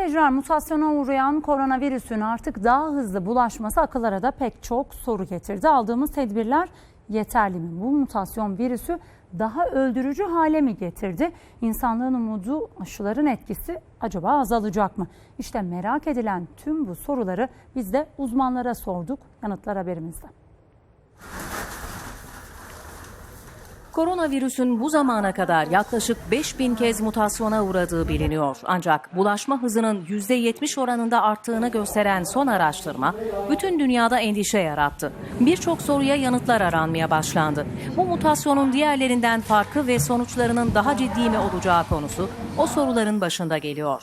Gazeteciler mutasyona uğrayan koronavirüsün artık daha hızlı bulaşması akıllara da pek çok soru getirdi. Aldığımız tedbirler yeterli mi? Bu mutasyon virüsü daha öldürücü hale mi getirdi? İnsanlığın umudu aşıların etkisi acaba azalacak mı? İşte merak edilen tüm bu soruları biz de uzmanlara sorduk. Yanıtlar haberimizde. Koronavirüsün bu zamana kadar yaklaşık 5000 kez mutasyona uğradığı biliniyor. Ancak bulaşma hızının %70 oranında arttığını gösteren son araştırma bütün dünyada endişe yarattı. Birçok soruya yanıtlar aranmaya başlandı. Bu mutasyonun diğerlerinden farkı ve sonuçlarının daha ciddi mi olacağı konusu o soruların başında geliyor.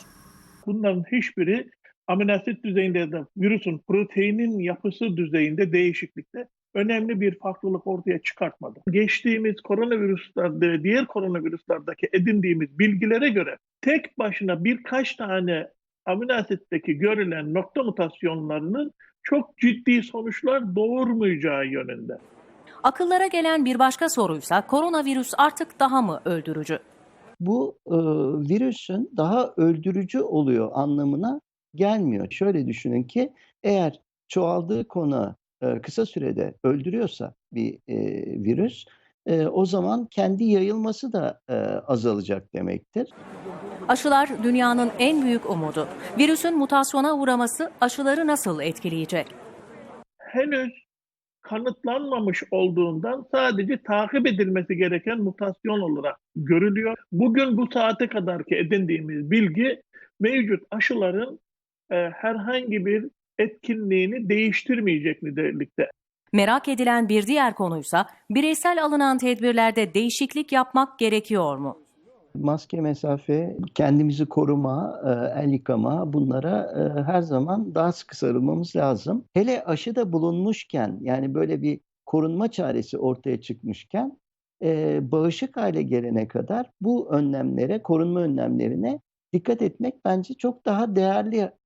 Bunların hiçbiri amino asit düzeyinde da virüsün proteinin yapısı düzeyinde değişiklikte önemli bir farklılık ortaya çıkartmadı. Geçtiğimiz koronavirüslerde diğer koronavirüslerdeki edindiğimiz bilgilere göre tek başına birkaç tane amino asitteki görülen nokta mutasyonlarının çok ciddi sonuçlar doğurmayacağı yönünde. Akıllara gelen bir başka soruysa koronavirüs artık daha mı öldürücü? bu e, virüsün daha öldürücü oluyor anlamına gelmiyor. Şöyle düşünün ki eğer çoğaldığı konu e, kısa sürede öldürüyorsa bir e, virüs e, o zaman kendi yayılması da e, azalacak demektir. Aşılar dünyanın en büyük umudu. Virüsün mutasyona uğraması aşıları nasıl etkileyecek? henüz kanıtlanmamış olduğundan sadece takip edilmesi gereken mutasyon olarak görülüyor. Bugün bu saate kadarki edindiğimiz bilgi mevcut aşıların e, herhangi bir etkinliğini değiştirmeyecek nitelikte. Merak edilen bir diğer konuysa bireysel alınan tedbirlerde değişiklik yapmak gerekiyor mu? Maske, mesafe, kendimizi koruma, e, el yıkama bunlara e, her zaman daha sıkı sarılmamız lazım. Hele aşı da bulunmuşken yani böyle bir korunma çaresi ortaya çıkmışken e, bağışık hale gelene kadar bu önlemlere, korunma önlemlerine dikkat etmek bence çok daha değerli